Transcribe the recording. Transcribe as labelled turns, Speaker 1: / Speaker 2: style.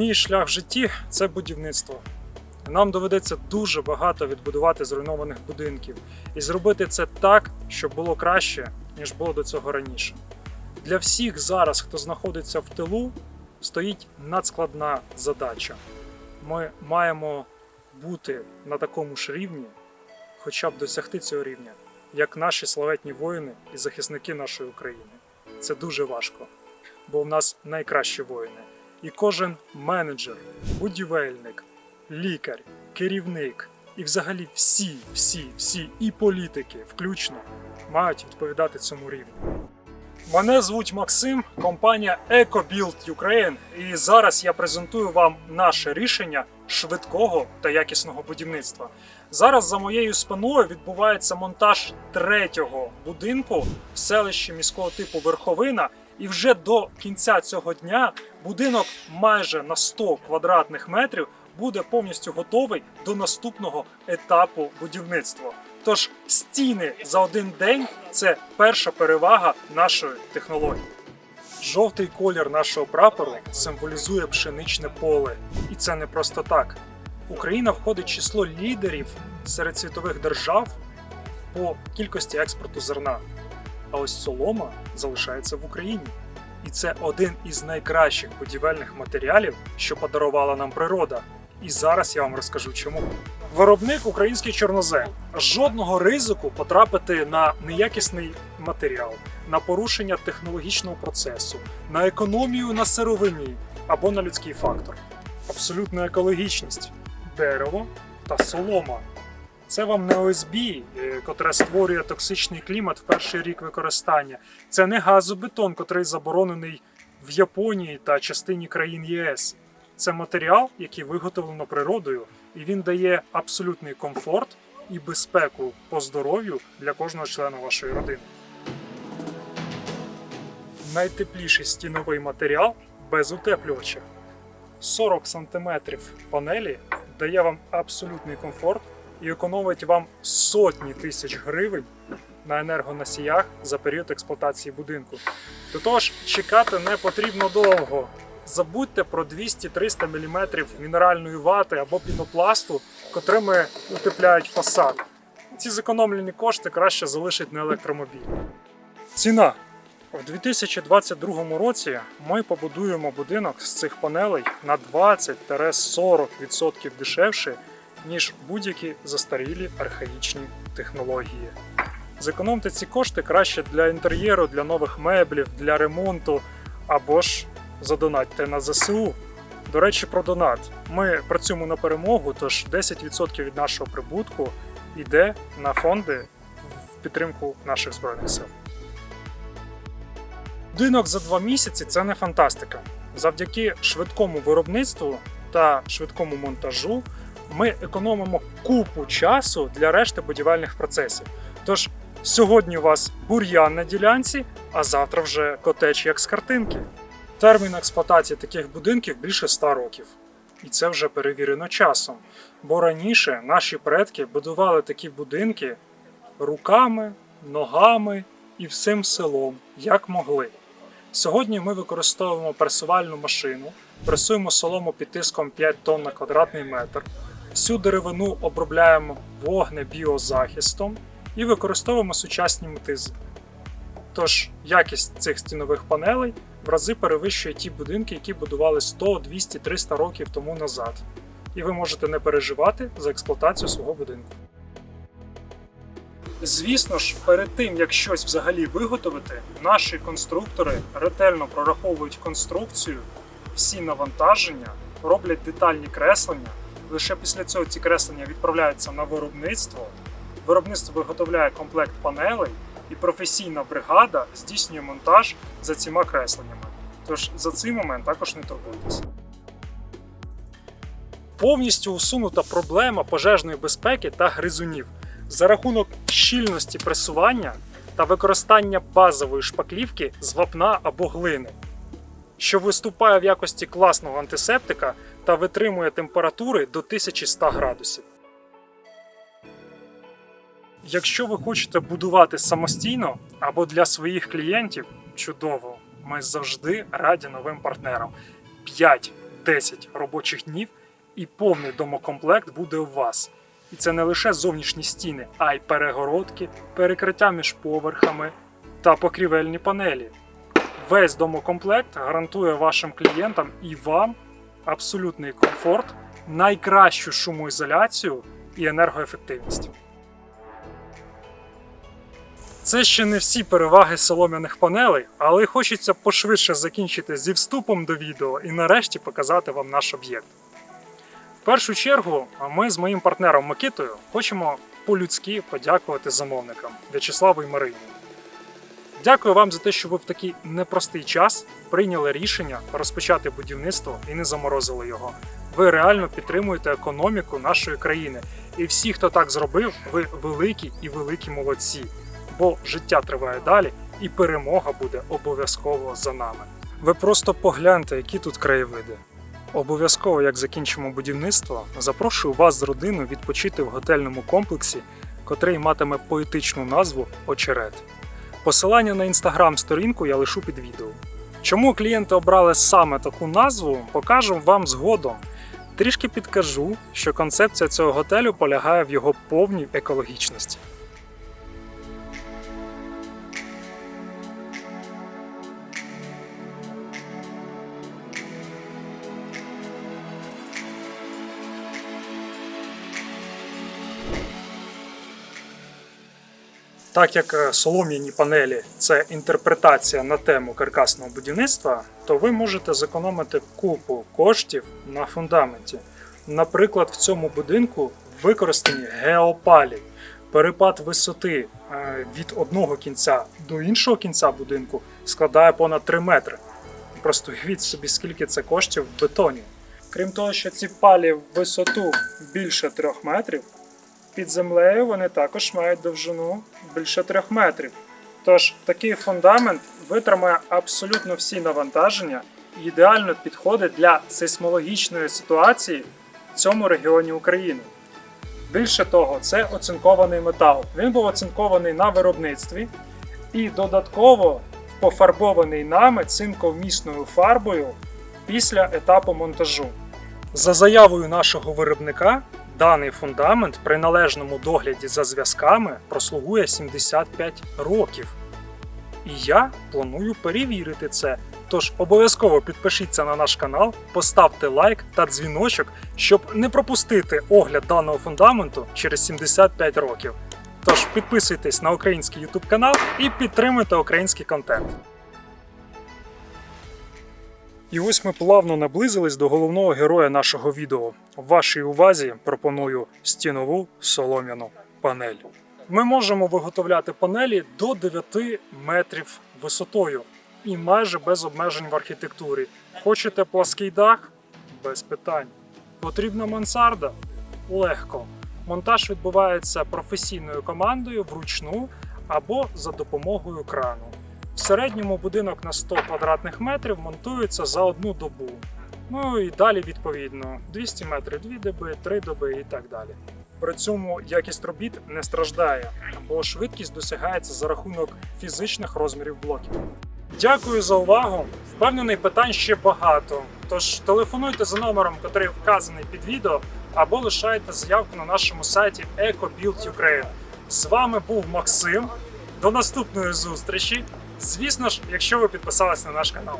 Speaker 1: Мій шлях в житті це будівництво. Нам доведеться дуже багато відбудувати зруйнованих будинків і зробити це так, щоб було краще, ніж було до цього раніше. Для всіх зараз, хто знаходиться в тилу, стоїть надскладна задача. Ми маємо бути на такому ж рівні, хоча б досягти цього рівня, як наші славетні воїни і захисники нашої України. Це дуже важко, бо в нас найкращі воїни. І кожен менеджер, будівельник, лікар, керівник і взагалі всі, всі, всі і політики, включно, мають відповідати цьому рівню. Мене звуть Максим, компанія EcoBuild Ukraine, і зараз я презентую вам наше рішення швидкого та якісного будівництва. Зараз за моєю спиною відбувається монтаж третього будинку в селищі міського типу Верховина. І вже до кінця цього дня будинок майже на 100 квадратних метрів буде повністю готовий до наступного етапу будівництва. Тож стіни за один день це перша перевага нашої технології. Жовтий колір нашого прапору символізує пшеничне поле, і це не просто так. Україна входить в число лідерів серед світових держав по кількості експорту зерна. А ось солома залишається в Україні. І це один із найкращих будівельних матеріалів, що подарувала нам природа. І зараз я вам розкажу чому. Виробник український чорнозем. Жодного ризику потрапити на неякісний матеріал, на порушення технологічного процесу, на економію на сировині або на людський фактор. Абсолютна екологічність, дерево та солома. Це вам не ОСБ, е, котре створює токсичний клімат в перший рік використання. Це не газобетон, котрий заборонений в Японії та частині країн ЄС. Це матеріал, який виготовлено природою, і він дає абсолютний комфорт і безпеку по здоров'ю для кожного члена вашої родини. Найтепліший стіновий матеріал без утеплювача. 40 см панелі дає вам абсолютний комфорт і економить вам сотні тисяч гривень на енергоносіях за період експлуатації будинку. До того ж, чекати не потрібно довго. Забудьте про 200-300 мм мінеральної вати або пінопласту, котрими утепляють фасад. Ці зекономлені кошти краще залишить на електромобіль. Ціна. У 2022 році ми побудуємо будинок з цих панелей на 20-40% дешевше, ніж будь-які застарілі архаїчні технології. Зекономте ці кошти краще для інтер'єру, для нових меблів, для ремонту або ж задонатьте на ЗСУ. До речі, про донат. Ми працюємо на перемогу, тож 10% від нашого прибутку йде на фонди в підтримку наших збройних сил. Будинок за два місяці це не фантастика. Завдяки швидкому виробництву та швидкому монтажу ми економимо купу часу для решти будівельних процесів. Тож сьогодні у вас бур'ян на ділянці, а завтра вже котеч як з картинки. Термін експлуатації таких будинків більше 100 років. І це вже перевірено часом. Бо раніше наші предки будували такі будинки руками, ногами і всім селом, як могли. Сьогодні ми використовуємо пресувальну машину, пресуємо солому під тиском 5 тонн на квадратний метр, всю деревину обробляємо вогнебіозахистом і використовуємо сучасні мотизи. Тож якість цих стінових панелей в рази перевищує ті будинки, які будували 100, 200, 300 років тому назад. І ви можете не переживати за експлуатацію свого будинку. Звісно ж, перед тим як щось взагалі виготовити, наші конструктори ретельно прораховують конструкцію, всі навантаження, роблять детальні креслення. Лише після цього ці креслення відправляються на виробництво. Виробництво виготовляє комплект панелей, і професійна бригада здійснює монтаж за цими кресленнями. Тож за цей момент також не турбуйтесь. Повністю усунута проблема пожежної безпеки та гризунів за рахунок щільності пресування та використання базової шпаклівки з вапна або глини, що виступає в якості класного антисептика та витримує температури до 1100 градусів. Якщо ви хочете будувати самостійно або для своїх клієнтів, чудово, ми завжди раді новим партнерам. 5, 10 робочих днів, і повний домокомплект буде у вас. І це не лише зовнішні стіни, а й перегородки, перекриття між поверхами та покрівельні панелі. Весь домокомплект гарантує вашим клієнтам і вам абсолютний комфорт, найкращу шумоізоляцію і енергоефективність. Це ще не всі переваги солом'яних панелей, але хочеться пошвидше закінчити зі вступом до відео і нарешті показати вам наш об'єкт. В першу чергу, ми з моїм партнером Микитою хочемо по-людськи подякувати замовникам В'ячеславу і Марині. Дякую вам за те, що ви в такий непростий час прийняли рішення розпочати будівництво і не заморозили його. Ви реально підтримуєте економіку нашої країни. І всі, хто так зробив, ви великі і великі молодці. Бо життя триває далі, і перемога буде обов'язково за нами. Ви просто погляньте, які тут краєвиди. Обов'язково, як закінчимо будівництво, запрошую вас з родиною відпочити в готельному комплексі, котрий матиме поетичну назву Очерет. Посилання на інстаграм-сторінку я лишу під відео. Чому клієнти обрали саме таку назву, покажу вам згодом. Трішки підкажу, що концепція цього готелю полягає в його повній екологічності. Так як е, солом'яні панелі це інтерпретація на тему каркасного будівництва, то ви можете зекономити купу коштів на фундаменті. Наприклад, в цьому будинку використані геопалі. Перепад висоти е, від одного кінця до іншого кінця будинку складає понад 3 метри. Просто уявіть собі, скільки це коштів в бетоні. Крім того, що ці палі в висоту більше 3 метрів, під землею вони також мають довжину більше 3 метрів. Тож такий фундамент витримає абсолютно всі навантаження і ідеально підходить для сейсмологічної ситуації в цьому регіоні України. Більше того, це оцинкований метал. Він був оцинкований на виробництві і додатково пофарбований нами цинковмісною фарбою після етапу монтажу. За заявою нашого виробника, даний фундамент при належному догляді за зв'язками прослугує 75 років. І я планую перевірити це. Тож обов'язково підпишіться на наш канал, поставте лайк та дзвіночок, щоб не пропустити огляд даного фундаменту через 75 років. Тож підписуйтесь на український YouTube канал і підтримуйте український контент. І ось ми плавно наблизились до головного героя нашого відео. Вашій увазі пропоную стінову солом'яну панель. Ми можемо виготовляти панелі до 9 метрів висотою і майже без обмежень в архітектурі. Хочете плаский дах? Без питань. Потрібна мансарда? Легко. Монтаж відбувається професійною командою вручну або за допомогою крану. В середньому будинок на 100 квадратних метрів монтується за одну добу. Ну і далі відповідно 200 метрів 2 доби, 3 доби і так далі. При цьому якість робіт не страждає, бо швидкість досягається за рахунок фізичних розмірів блоків. Дякую за увагу. Впевнений, питань ще багато. Тож телефонуйте за номером, який вказаний під відео, або лишайте заявку на нашому сайті EcoBuild Ukraine. З вами був Максим. До наступної зустрічі. Звісно ж, якщо ви підписались на наш канал.